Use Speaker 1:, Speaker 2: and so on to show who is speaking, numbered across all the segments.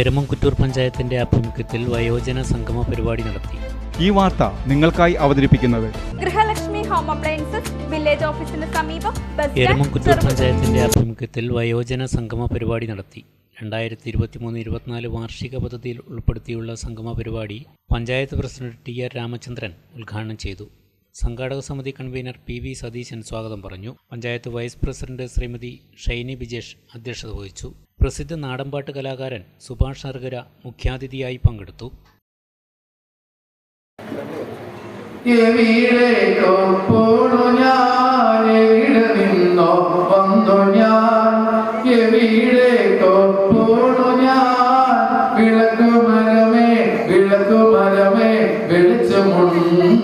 Speaker 1: എരമംകുറ്റൂർ പഞ്ചായത്തിന്റെ ആഭിമുഖ്യത്തിൽ വയോജന സംഗമ പരിപാടി നടത്തി.
Speaker 2: ഈ വാർത്ത നിങ്ങൾക്കായി അവതരിപ്പിക്കുന്നത്
Speaker 3: ഗൃഹലക്ഷ്മി ഹോം അപ്ലയൻസസ് വില്ലേജ് ഓഫീസിന് സമീപം
Speaker 1: എരമംകുറ്റൂർ പഞ്ചായത്തിന്റെ ആഭിമുഖ്യത്തിൽ വയോജന സംഗമ പരിപാടി നടത്തി. രണ്ടായിരത്തി ഇരുപത്തിമൂന്ന് ഇരുപത്തിനാല് വാർഷിക പദ്ധതിയിൽ ഉൾപ്പെടുത്തിയുള്ള സംഗമ പരിപാടി panchayat president T R Ramachandran ഉദ്ഘാടനം ചെയ്തു. സംഘാടക സമിതി കൺവീനർ പി വി സതീശൻ സ്വാഗതം പറഞ്ഞു. പഞ്ചായത്ത് വൈസ് പ്രസിഡന്റ് ശ്രീമതി ഷൈനി ബിജേഷ് അധ്യക്ഷത വഹിച്ചു. പ്രസിദ്ധ നാടൻപാട്ട് കലാകാരൻ സുഭാഷ് അർഗര മുഖ്യാതിഥിയായി പങ്കെടുത്തു.
Speaker 4: ഞാൻ ഞാൻ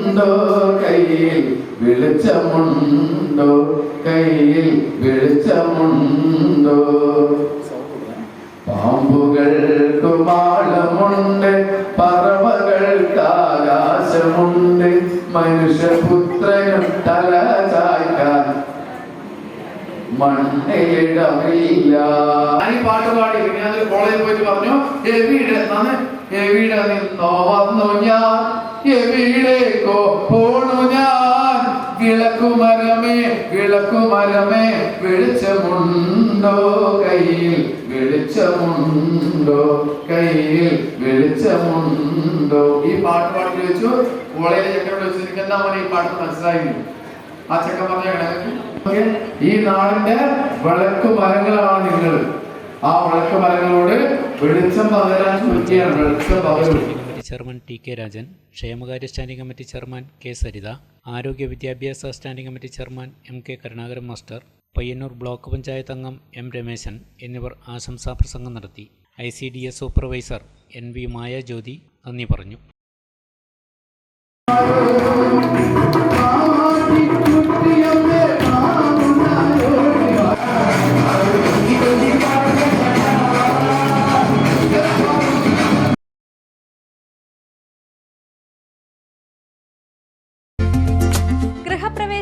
Speaker 4: വെളിച്ചമുണ്ടോ കയ്യിൽ? വെളിച്ചമുണ്ടോ? കയ്യിൽ വെളിച്ചമുണ്ടോ? പാമ്പുകൾക്ക് മാളമുണ്ട് പറവകൾക്ക് ആകാശമുണ്ട്. മനുഷ്യപുത്രനും തല ചായ്ക്കാൻ മണ്ണയിടമില്ല പാട്ട് പാടി പിന്നെ കോളേജിൽ പോയിട്ട് പറഞ്ഞു എവിടെ എന്നാണ് എവിടെ നിന്നോ വന്നു ഞാൻ. എവിടേക്കോ പോണു ഞാൻ. വിളക്കുമരമേ വിളക്കുമരമേ വെളിച്ചമുണ്ടോ കയ്യിൽ? വെളിച്ചമുണ്ടോ കയ്യിൽ? വെളിച്ചമുണ്ടോ? ഈ പാട്ട് പാട്ട് ചോദിച്ചു കോളേജ് ചെക്കനോട് എന്താ മോനെ ഈ പാട്ട് മനസ്സിലായി ആ ചെക്കൻ പറഞ്ഞ ഈ നാടിന്റെ വിളക്ക് മരങ്ങളാണ് നിങ്ങൾ. ആ വിളക്ക് മരങ്ങളോട് വെളിച്ചം പകരാൻ ചോദിക്കുകയാണ്. വെളിച്ചം പകരും.
Speaker 1: ചെയർമാൻ ടി കെ രാജൻ ക്ഷേമകാര്യ standing committee chairman K Saritha ആരോഗ്യ വിദ്യാഭ്യാസ standing committee chairman M K Karunakaran master Payyanur block panchayat അംഗം എം രമേശൻ എന്നിവർ ആശംസാ പ്രസംഗം നടത്തി. I C D S supervisor N V Mayajyothi നന്ദി പറഞ്ഞു.